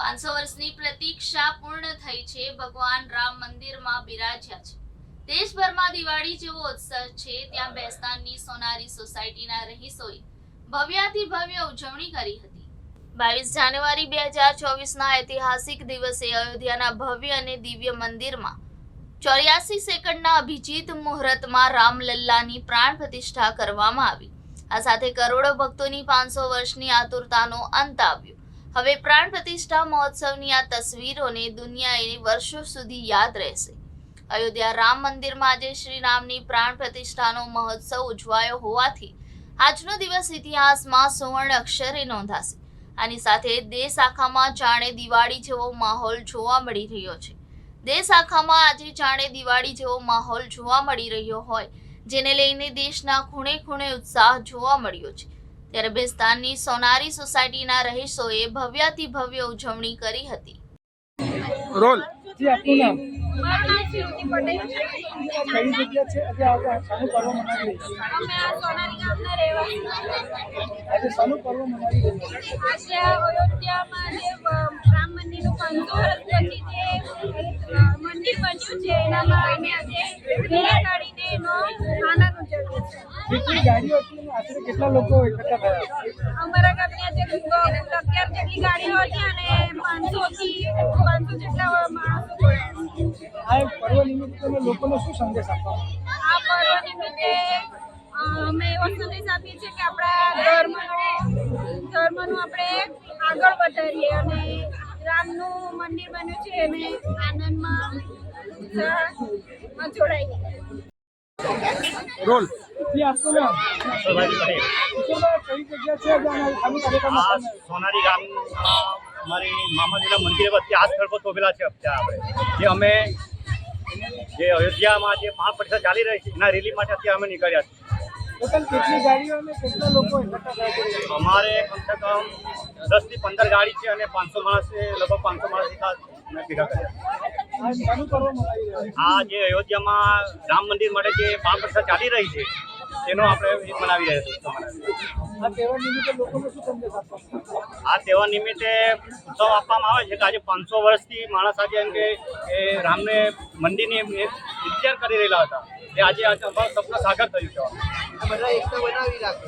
પાંચસો વર્ષની પ્રતીક્ષા પૂર્ણ થઈ છે. ભગવાન રામ મંદિરમાં બિરાજ્યા છે. દેશભરમાં દિવાળી જેવો ઉત્સવ છે. ત્યાં બેસ્તાનની સોનારી સોસાયટીના રહીશોએ ભવ્યાથી ભવ્ય ઉજવણી કરી હતી. બાવીસ જાન્યુઆરી બે હજાર ચોવીસના ઐતિહાસિક દિવસે અયોધ્યાના ભવ્ય અને દિવ્ય મંદિરમાં ચોર્યાસી સેકન્ડના અભિજીત મુહૂર્તમાં રામલલ્લાની પ્રાણ પ્રતિષ્ઠા કરવામાં આવી. આ સાથે કરોડો ભક્તોની પાંચસો વર્ષની આતુરતાનો અંત આવ્યો. હવે પ્રાણ પ્રતિષ્ઠા મહોત્સવની આ તસવીરોને દુનિયાએ વર્ષો સુધી યાદ રહેશે. અયોધ્યા રામ મંદિરમાં આજે શ્રી રામની પ્રાણ પ્રતિષ્ઠાનો મહોત્સવ ઉજવાયો હોવાથી આજનો દિવસ ઇતિહાસમાં સુવર્ણ અક્ષરે નોંધાશે. આની સાથે દેશ આખામાં જાણે દિવાળી જેવો માહોલ જોવા મળી રહ્યો છે. દેશ આખામાં આજે જાણે દિવાળી જેવો માહોલ જોવા મળી રહ્યો હોય, જેને લઈને દેશના ખૂણે ખૂણે ઉત્સાહ જોવા મળ્યો છે. ત્યારે ભેસ્તાનની સોનારી સોસાયટીના રહીશોએ ભવ્યાથી ભવ્ય ઉજવણી કરી હતી. રોલ. જી આપનું નામ? મારું નામ શ્રુતિ પટેલ છે કઈ જગ્યા છે? આજે આ શાનું પર્વ મનાવી રહી છે? અમે આ સોનારી ગામના રહેવાસી આજે શાનું પર્વ મનાવી રહી છે? આજે આ અયોધ્યામાં જે અ, રામ મંદિરનું પાંચસો વર્ષ જે મંદિર બન્યું છે એનામાં અમે આજે કેટલી ગાડીઓ હતી અને આશરે કેટલા લોકો એકઠા થયા? અમારા ગામની આજે અગિયાર જેટલી ગાડીઓ હતી અને પાંચસોથી પાંચસો જેટલા માણસો આ એક પર્વ નિમિત્તે લોકોને શું સંદેશ આપવા આ પર્વ નિમિત્તે અમે એવો સંદેશ આપીએ છીએ કે આપણા ધર્મનો ધર્મનું આપણે આગળ વધારીએ અને રામનું મંદિર બન્યું છે અને આનંદમાં જોડાઈએ રોલ. સોનારી ગામમાં અમારી મામાજીના મંદિર વચ્ચે આ સ્થળ પર શોભેલા છે આપણે. જે અમે જે અયોધ્યામાં જે મહાપરિષદ ચાલી રહી છે એના રેલી માટે અત્યારે અમે નીકળ્યા છીએ. અમારે કમસે કમ દસથી પંદર ગાડી છે અને પાંચસો માણસ લગભગ પાંચસો માણસ ભેગા કર્યા આ જે અયોધ્યામાં રામ મંદિર માટે જે મહાપરિષદ ચાલી રહી છે તેનો આપણે મનાવી રહ્યા છીએ આ તહેવાર નિમિત્તે ઉત્સવ આપવામાં આવે છે કે આજે પાંચસો વર્ષથી માણસ આજે એમ કે એ રામને મંદિરની વિચાર કરી રહેલા હતા. એ આજે આજે અમારું સપનું સાકાર થયું છે. બધા એકતા બનાવી રાખે